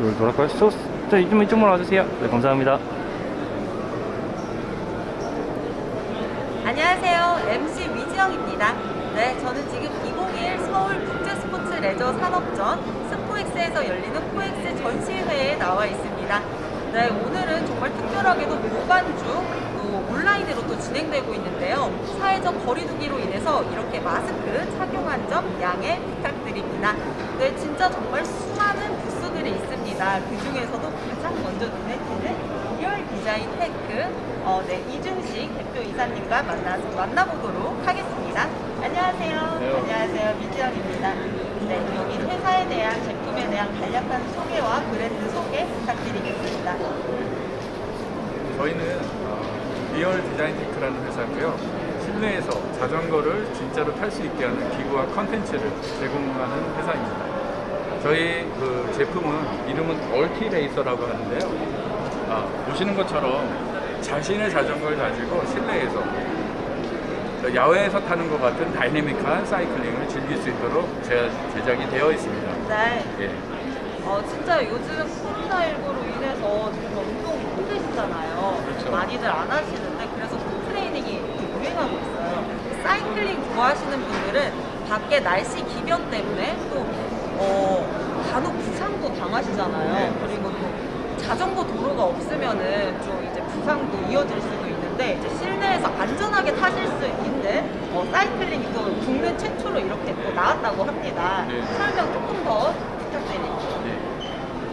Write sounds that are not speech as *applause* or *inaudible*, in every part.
이걸 돌아가시죠. 자, 이쪽으로 이쪽으로 와주세요. 네, 감사합니다. 안녕하세요. MC 위지영입니다. 네, 저는 지금 2021 서울 국제스포츠 레저 산업전 스포엑스에서 열리는 코엑스 전시회에 나와 있습니다. 네, 오늘은 정말 특별하게도 무반주 또 온라인으로 또 진행되고 있는데요. 사회적 거리두기로 인해서 이렇게 마스크 착용한 점 양해 부탁드립니다. 네, 진짜 정말 부스들이 있습니다. 그 중에서도 가장 먼저 눈에 띄는 리얼 디자인 테크 어, 네, 이준식 대표 이사님과 만나, 만나보도록 하겠습니다. 안녕하세요. 안녕하세요. 미지연입니다. 네, 여기 회사에 대한 제품에 대한 간략한 소개와 브랜드 소개 부탁드리겠습니다. 저희는 어, 리얼 디자인 테크라는 회사고요. 실내에서 자전거를 진짜로 탈 수 있게 하는 기구와 컨텐츠를 제공하는 회사입니다. 저희 그 제품은 이름은 얼티 레이서라고 하는데요. 아, 보시는 것처럼 자신의 자전거를 가지고 실내에서 저 야외에서 타는 것 같은 다이내믹한 사이클링을 즐길 수 있도록 제, 제작이 되어 있습니다. 네. 예. 어, 진짜 요즘 코로나19로 인해서 정말 운동 힘드시잖아요. 그렇죠. 많이들 안 하시는데 그래서 그 트레이닝이 유행하고 있어요. 사이클링 좋아하시는 분들은 밖에 날씨 기변 때문에 또 어, 간혹 부상도 당하시잖아요. 네. 그리고 또 자전거 도로가 없으면은 좀 이제 부상도 이어질 수도 있는데 이제 실내에서 안전하게 타실 수 있는 어, 사이클링이 또 국내 최초로 이렇게 또 나왔다고 합니다. 네. 설명 조금 더 부탁드립니다. 네.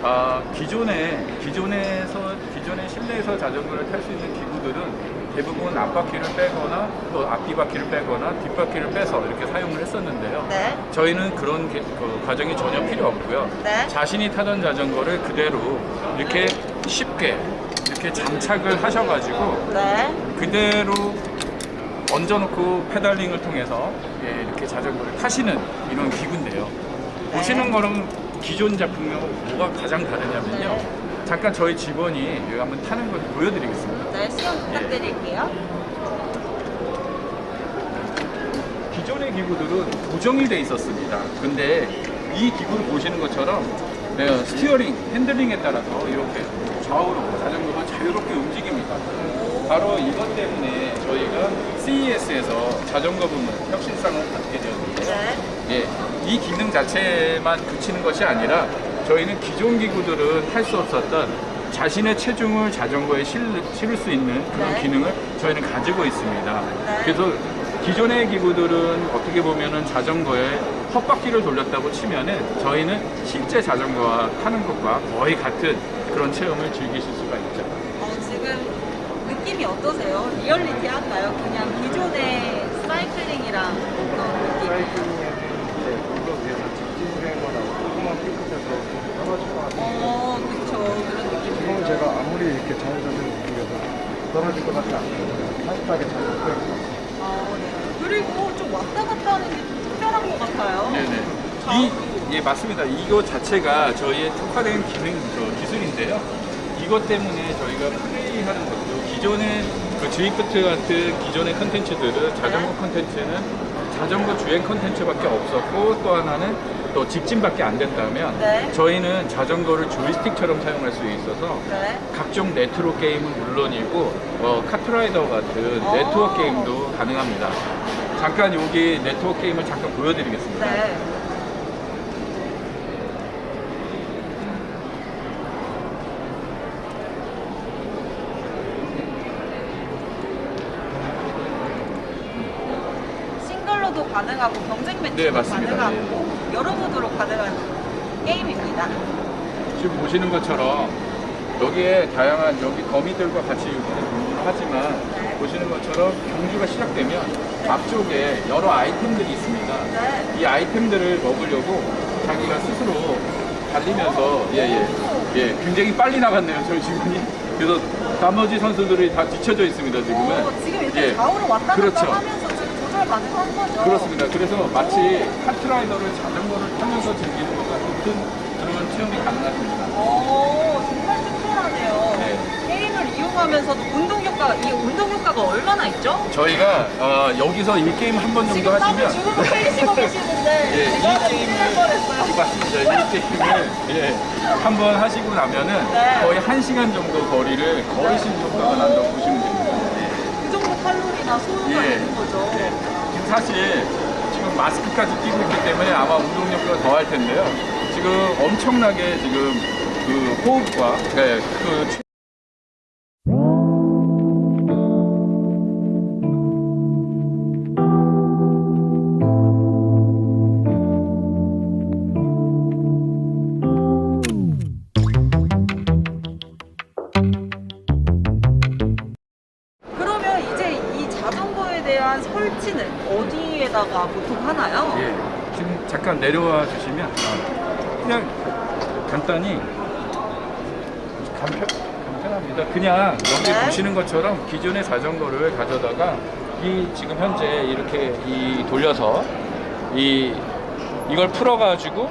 아, 기존에 기존에서 기존의 실내에서 자전거를 탈 수 있는 기구들은 대부분 앞바퀴를 빼거나 또 앞뒤바퀴를 빼거나 뒷바퀴를 빼서 이렇게 사용을 했었는데요. 네. 저희는 그런 게- 그 과정이 전혀 필요 없고요. 네. 자신이 타던 자전거를 그대로 이렇게 쉽게 이렇게 장착을 하셔가지고 네. 그대로 얹어놓고 페달링을 통해서 예, 이렇게 자전거를 타시는 이런 기구인데요. 네. 보시는 거는 기존 작품하고 뭐가 가장 다르냐면요. 네. 잠깐 저희 직원이 여기 한번 타는 걸 보여드리겠습니다. 네, 시연 부탁드릴게요. 기존의 기구들은 고정이 돼 있었습니다. 근데 이 기구를 보시는 것처럼 네, 스티어링, 핸들링에 따라서 이렇게 좌우로 자전거가 자유롭게 움직입니다. 바로 이것 때문에 저희가 CES에서 자전거 부문 혁신상을 받게 되었는데요. 네. 예, 이 기능 자체만 그치는 것이 아니라 저희는 기존 기구들은 할 수 없었던 자신의 체중을 자전거에 실, 실을 수 있는 그런 네. 기능을 저희는 가지고 있습니다. 네. 그래서 기존의 기구들은 어떻게 보면은 자전거에 헛바퀴를 돌렸다고 치면은 저희는 실제 자전거와 타는 것과 거의 같은 그런 체험을 즐기실 수가 있죠. 어, 지금 느낌이 어떠세요? 리얼리티 한가요? 그냥 기존의 사이클링이랑 그런 느낌? 사이클링에 이제 그거 위해서 직진주행거나 조그만 핑크에서 떨어질 것 같은데 어, 그쵸. 그런 느낌. 지금은 제가 아무리 이렇게 자연스럽게 움직여도 잡고 있어요. 아, 네. 그리고 좀 왔다 갔다 하는 게 좀 특별한 것 같아요. 네네. 자, 이, 예, 맞습니다. 이거 자체가 저희의 특화된 기능, 저 기술인데요. 이것 때문에 저희가 플레이하는 것도 기존의 그 드리프트 같은 기존의 컨텐츠들은 자전거 네. 컨텐츠는 자전거 주행 컨텐츠밖에 없었고 또 하나는 또 직진밖에 안 된다면 네. 저희는 자전거를 조이스틱처럼 사용할 수 있어서 네. 각종 레트로 게임은 물론이고 어, 카트라이더 같은 어. 네트워크 게임도 가능합니다. 잠깐 여기 네트워크 게임을 잠깐 보여드리겠습니다. 네. 싱글로도 가능하고 경쟁 매치도 네, 맞습니다. 가능하고 여러 모드로 가능한 게임입니다. 지금 보시는 것처럼 여기에 다양한 여기 거미들과 같이 이렇게 공부를 하지만 보시는 것처럼 경주가 시작되면 앞쪽에 여러 아이템들이 있습니다. 네. 이 아이템들을 먹으려고 자기가 스스로 달리면서 예예 예, 굉장히 빨리 나갔네요 저희 직원이 그래서 나머지 선수들이 다 뒤쳐져 있습니다 지금은 어, 지금 이렇게 예. 좌우로 왔다 갔다 그렇죠. 하면서 가능한 거죠? 그렇습니다. 그래서 마치 카트라이더를 자전거를 타면서 즐기는 것 같은 그런 체험이 가능하십니다. 오, 정말 특별하네요. 네. 게임을 이용하고 가져가면서도 운동 효과, 이 운동 효과가 얼마나 있죠? 저희가 어, 여기서 이 게임 한 번 정도 지금 땀을 하시면 주르륵 흘리시고 *laughs* 계시는데 예, 제가 이 큰일 게임을 날 뻔했어요. 맞습니다. 이 게임을 예, 한 번 하시고 나면은 네. 거의 한 시간 정도 거리를 걸으신 효과가 난다고 보시면 됩니다. 그 정도 칼로리나 소요가 예. 되는 거죠. 예. 사실 지금 마스크까지 끼고 있기 때문에 아마 운동 효과가 더할 텐데요. 지금 엄청나게 지금 그 호흡과 네, 그 지금 잠깐 내려와 주시면 어, 그냥 간단히 간편, 간편합니다. 그냥 여기 네. 보시는 것처럼 기존의 자전거를 가져다가 이 지금 현재 이렇게 이 돌려서 이 이걸 풀어가지고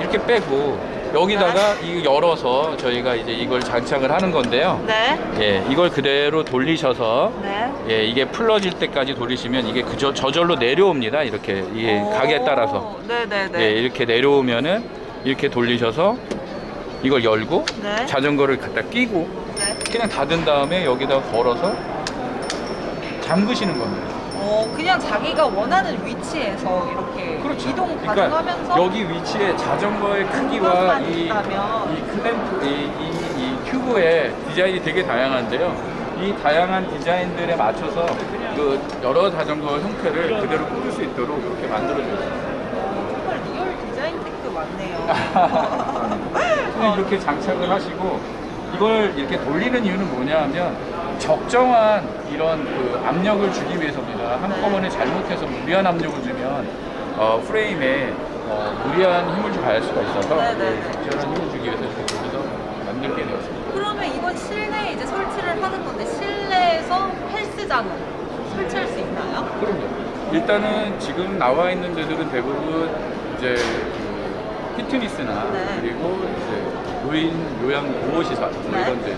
이렇게 빼고 여기다가 이 열어서 저희가 이제 이걸 장착을 하는 건데요. 네. 예, 이걸 그대로 돌리셔서 네. 예, 이게 풀러질 때까지 돌리시면 이게 그저 저절로 내려옵니다. 이렇게 이게 오. 각에 따라서 네네네. 예, 이렇게 내려오면은 이렇게 돌리셔서 이걸 열고 네. 자전거를 갖다 끼고 네. 그냥 닫은 다음에 여기다 걸어서 잠그시는 겁니다. 어, 그냥 자기가 원하는 위치에서 이렇게 이동 그러니까 가능하면서 여기 위치에 자전거의 크기와 공간만 이, 있다면. 이 클램프, 이, 이, 이 튜브의 디자인이 되게 다양한데요. 이 다양한 디자인들에 맞춰서 그 여러 자전거 형태를 그대로 꾸릴 수 있도록 이렇게 만들어졌어요. 정말 리얼 디자인 테크 많네요. *laughs* 이렇게 장착을 하시고 이걸 이렇게 돌리는 이유는 뭐냐 하면 적정한 이런 그 압력을 주기 위해서입니다. 한꺼번에 잘못해서 무리한 압력을 주면 어, 프레임에 어, 무리한 힘을 좀 가할 수가 있어서 네, 네. 그 적절한 힘을 주기 위해서 이렇게 돌려서 만들게 되었습니다. 그러면 이건 실내에 이제 설치를 하는 건데 실내에서 헬스장은 설치할 수 있나요? 그럼요. 일단은 지금 나와 있는 데들은 대부분 이제 그 피트니스나 네. 그리고 이제 노인 요양 보호시설 뭐 네. 이런 데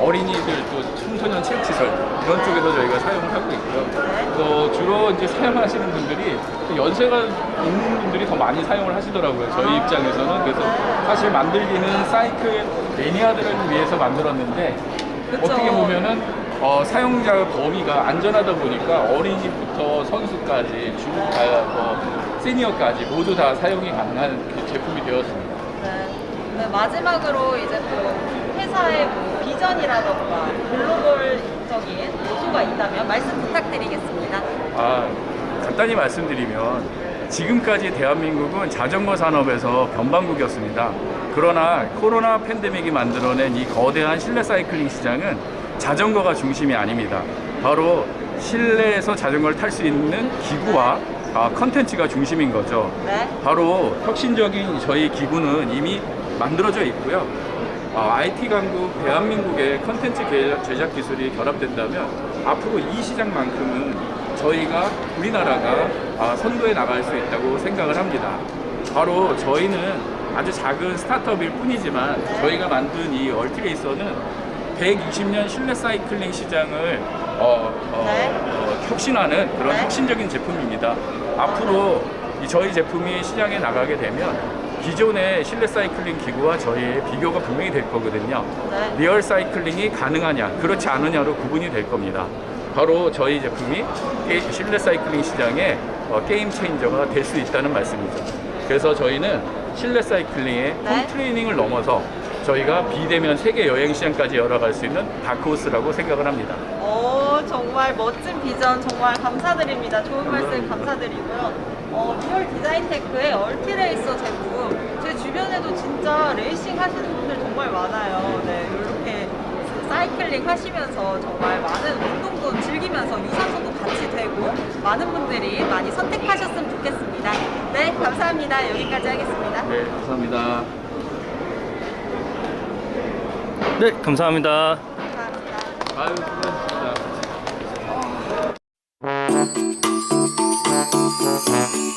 어린이들 또 청소년 체육시설 이런 쪽에서 저희가 사용을 하고 있고요. 네. 그래서 주로 이제 사용하시는 분들이 또 연세가 있는 분들이 더 많이 사용을 하시더라고요. 저희 아. 입장에서는 그래서 네. 사실 만들기는 사이클 매니아들을 위해서 만들었는데 그쵸. 어떻게 보면은 어, 사용자 범위가 안전하다 보니까 어린이부터 선수까지 중, 아, 뭐, 시니어까지 모두 다 사용이 가능한 그 제품이 되었습니다. 네. 네, 마지막으로 이제 또 회사의 뭐 비전이라던가 글로벌적인 요소가 있다면 말씀 부탁드리겠습니다. 아, 간단히 말씀드리면 지금까지 대한민국은 자전거 산업에서 변방국이었습니다. 그러나 코로나 팬데믹이 만들어낸 이 거대한 실내 사이클링 시장은 자전거가 중심이 아닙니다. 바로 실내에서 자전거를 탈 수 있는 기구와 아, 컨텐츠가 중심인 거죠. 네. 바로 혁신적인 저희 기구는 이미 만들어져 있고요. 아, IT 강국 대한민국의 컨텐츠 개- 제작 기술이 결합된다면 앞으로 이 시장만큼은 저희가 우리나라가 아, 선도에 나갈 수 있다고 생각을 합니다. 바로 저희는 아주 작은 스타트업일 뿐이지만 저희가 만든 이 얼티레이서는 120년 실내 사이클링 시장을 어, 어, 네. 어, 혁신하는 그런 네. 혁신적인 제품입니다. 앞으로 이 저희 제품이 시장에 나가게 되면 기존의 실내 사이클링 기구와 저희의 비교가 분명히 될 거거든요. 네. 리얼 사이클링이 가능하냐, 그렇지 않느냐로 구분이 될 겁니다. 바로 저희 제품이 게- 실내 사이클링 시장의 어, 게임 체인저가 될 수 있다는 말씀이죠. 그래서 저희는 실내 사이클링의 네. 홈 트레이닝을 넘어서 저희가 비대면 세계 여행 시장까지 열어갈 수 있는 다크호스라고 생각을 합니다. 오, 정말 멋진 비전 정말 감사드립니다. 좋은 말씀 감사드리고요. 어, 리얼 디자인 테크의 얼티레이서 제품 제 주변에도 진짜 레이싱 하시는 분들 정말 많아요. 네, 이렇게 사이클링 하시면서 정말 많은 운동도 즐기면서 유산소도 같이 되고 많은 분들이 많이 선택하셨으면 좋겠습니다. 네, 감사합니다. 여기까지 하겠습니다. 네, 감사합니다. 네, 감사합니다. 감사합니다. 아유, 수고하셨습니다. Música